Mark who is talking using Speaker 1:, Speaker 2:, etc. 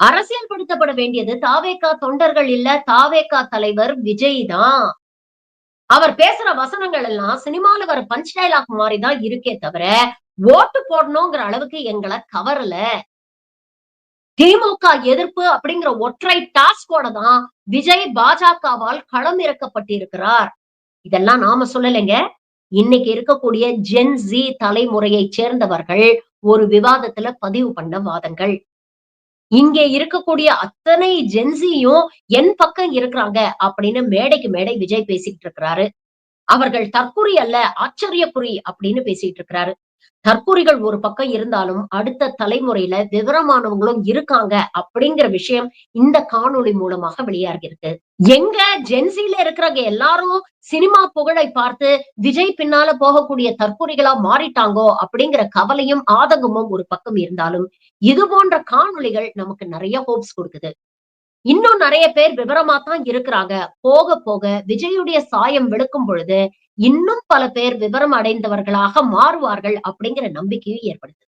Speaker 1: அரசியல்படுத்தப்பட வேண்டியது தாவேக்கா தொண்டர்கள் இல்ல தாவேக்கா தலைவர் விஜய் தான். அவர் பேசுற வசனங்கள் எல்லாம் சினிமால வர பஞ்ச் டைலாக் மாதிரிதான் இருக்கே தவிர ஓட்டு போடணுங்கிற அளவுக்கு எங்களை கவரல. திமுக எதிர்ப்பு அப்படிங்கிற ஒற்றை டாஸ்கோட தான் விஜய் பாஜகவால் களம் இறக்கப்பட்டிருக்கிறார். இதெல்லாம் நாம சொல்லலைங்க. இன்னைக்கு இருக்கக்கூடிய ஜென் ஜி தலைமுறையை சேர்ந்தவர்கள் ஒரு விவாதத்துல பதிவு பண்ண வாதங்கள். இங்கே இருக்கக்கூடிய அத்தனை ஜென்சியும் என் பக்கம் இருக்கிறாங்க அப்படின்னு மேடைக்கு மேடை விஜய் பேசிட்டு இருக்கிறாரு. அவர்கள் தற்குறி அல்ல ஆச்சரியக்குறி அப்படின்னு பேசிட்டு இருக்கிறாரு. தற்குறிகள் ஒரு பக்கம் இருந்தாலும் அடுத்த தலைமுறையில விவரமானவங்களும் இருக்காங்க அப்படிங்கிற விஷயம் இந்த காணொளி மூலமாக வெளியாகி இருக்கு எங்க ஜென்சில இருக்கிறவங்க எல்லாரும் சினிமா புகழை பார்த்து விஜய் பின்னால போகக்கூடிய தற்குறிகளா மாறிட்டாங்கோ அப்படிங்கிற கவலையும் ஆதங்கமும் ஒரு பக்கம் இருந்தாலும் இது போன்ற காணொளிகள் நமக்கு நிறைய ஹோப்ஸ் கொடுக்குது. இன்னும் நிறைய பேர் விவரமா தான் இருக்கிறாங்க. போக போக விஜயுடைய சாயம் வெளுக்கும் பொழுது இன்னும் பல பேர் விவரம் அடைந்தவர்களாக மாறுவார்கள் அப்படிங்கிற நம்பிக்கையும் ஏற்படுது.